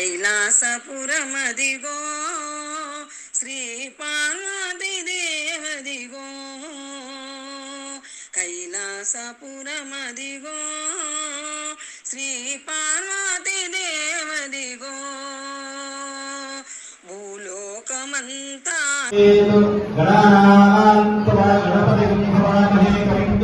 కైలాసపురమదిగో శ్రీ పార్వతి కైలాసపురమదిగో శ్రీ భూలోకమంతా గణపతి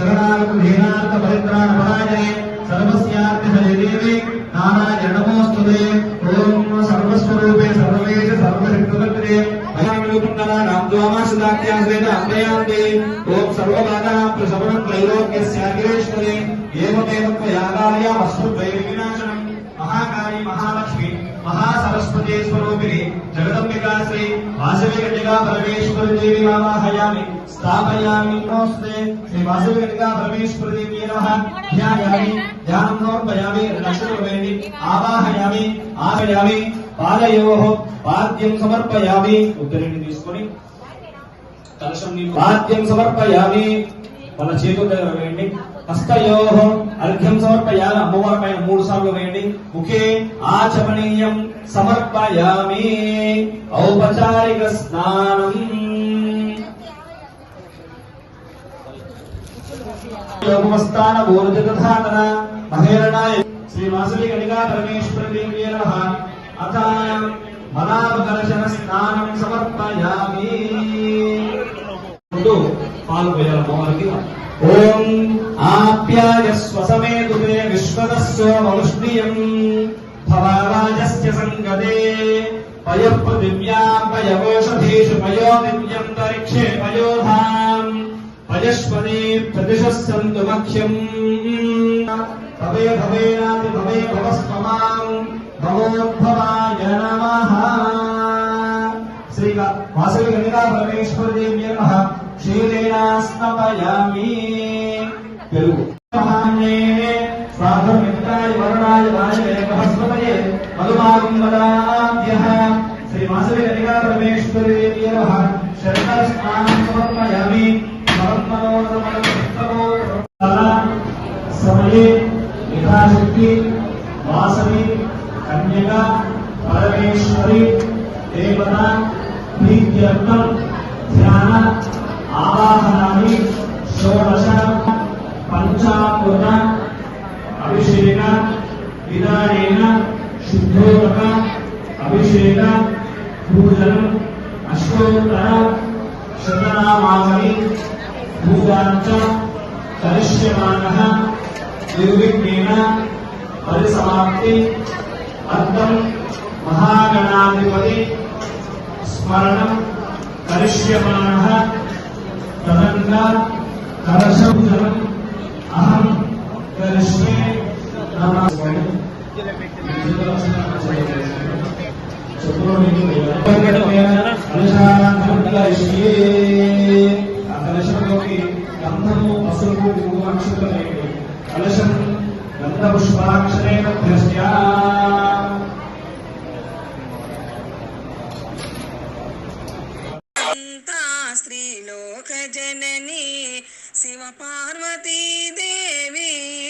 శరణాగం హీనార్థ పరిత్రాణ పరాజనే సర్వస్యార్థ హరిదేవి నారాయణ నమోస్తుదే ఓం సర్వస్వరూపే సర్వేశ సర్వశక్తవర్తినే అయామిలోకుండలా నామ్ద్వామా సుదాఖ్యాసేన మహాలక్ష్మి మహాసరస్వతే స్వరూపిణి జగదంబికా శ్రీ వాసవిగటిగా పరమేశ్వరి దేవి నమాహయామి స్థాపయామి నమస్తే శ్రీ వాసవిగటిగా పరమేశ్వరి ధ్యాయామి ధ్యానం సమర్పయామి లక్షణం వేయండి ఆవాహయామి ఆహయామి పాదయోః పాద్యం సమర్పయామి ఉద్దరిని తీసుకొని కలశం పాద్యం సమర్పయామి మన చేతుల దగ్గర వేయండి. హస్తయోహం అర్ఘ్యం సమర్పయాల అమ్మవారి పైన మూడు సార్లు వేయండి. ముఖే ఆచమనీయం సమర్పయామి. ఔపచారిక స్నానం. యోగమస్థాన ఊర్జగధాతన మహేరణాయ శ్రీ వాసవి కనికా పరమేశ్వర దేవి నమః. అథ మనావకర్షణ స్నానం సమర్పయామి. جتے پی پوشیش پیو دریچے پیوھا پیشوین پرشست వాసవి గంగా పరమేశ్వర దేవి నమః క్షీరేణాస్నపయామి తెలుగు. మహాన్యే స్వాధర్మిత్రాయ వరుణాయ వాయవే బృహస్పతయే మధుమాగం వదాభ్యః శ్రీ వాసవి గంగా పరమేశ్వర దేవి నమః శరణ స్నానం సమర్పయామి సమయే యథాశక్తి వాసవి కన్యక పరమేశ్వరి దేవత ప్రీత్యర్థం ధ్యాన ఆవాహనాన్ని షోడశ పంచామృత అభిషేక విధానేన శుద్ధోదక అభిషేక పూజనం అష్టోత్తర శతనామావళి పూజాంచ కరిష్యమానः నిర్విఘ్నేన పరిసమాప్తి అర్థం మహాగణాధిపతి స్మరణం కరిష్యమానः తదంగా కరశోజనం అహం కరిష్యే నమస్కారం కలశంలోకి గంధము పసుపు మూడు అక్షతలు కలశం గంధ جننی شو پاروتی دیوی